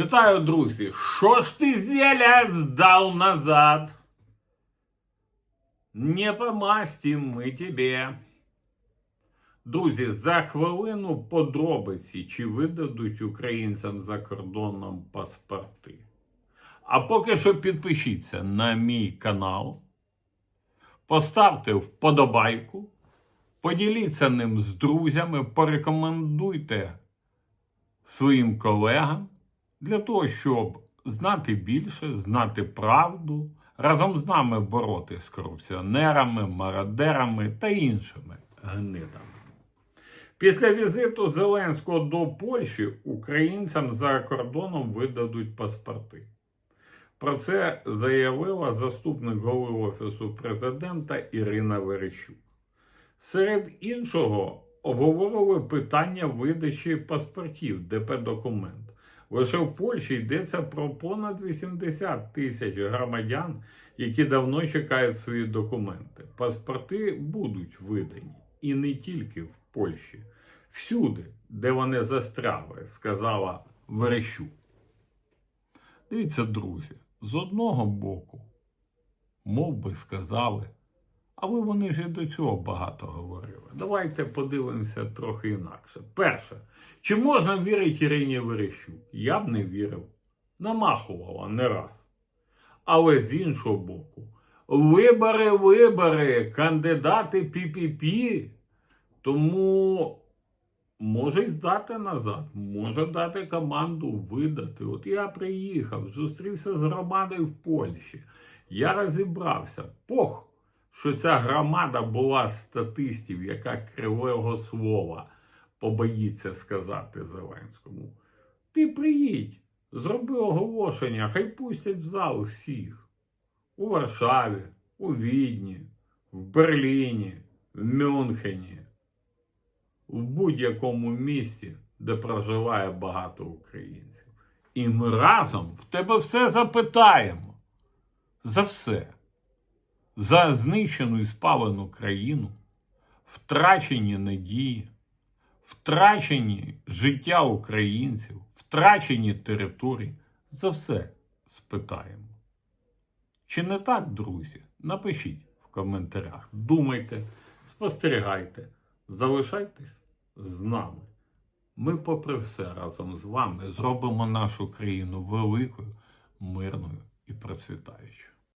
Вітаю, друзі! Що ж ти зеля здав назад? Не помастим ми тебе. Друзі, за хвилину подробиці, чи видадуть українцям за кордоном паспорти. А поки що підпишіться на мій канал, поставте вподобайку, поділіться ним з друзями, порекомендуйте своїм колегам для того, щоб знати більше, знати правду, разом з нами боротися з корупціонерами, мародерами та іншими гнидами. Після візиту Зеленського до Польщі українцям за кордоном видадуть паспорти. Про це заявила заступник голови Офісу президента Ірина Верещук. Серед іншого обговорили питання видачі паспортів ДП-документ. Лише в Польщі йдеться про понад 80 тисяч громадян, які давно чекають свої документи. Паспорти будуть видані і не тільки в Польщі, всюди, де вони застряли, сказала Верещук. Дивіться, друзі, з одного боку, мов би сказали, але вони і до цього багато говорили. Давайте подивимося трохи інакше. Перше, чи можна вірити Ірині Верещук? Я б не вірив. Намахувала не раз. Але з іншого боку, вибори, вибори, кандидати пі-пі-пі. Тому може й здати назад, може дати команду видати. От я приїхав, зустрівся з громадою в Польщі. Я розібрався. Пох, що ця громада була статистів, яка кривого слова побоїться сказати Зеленському. Ти приїдь, зроби оголошення, хай пустять в зал всіх. У Варшаві, у Відні, в Берліні, в Мюнхені, в будь-якому місті, де проживає багато українців. І ми разом в тебе все запитаємо. За все. За знищену і спалену країну, втрачені надії, втрачені життя українців, втрачені території. За все спитаємо. Чи не так, друзі? Напишіть в коментарях. Думайте, спостерігайте, залишайтесь з нами. Ми, попри все, разом з вами зробимо нашу країну великою, мирною і процвітаючою.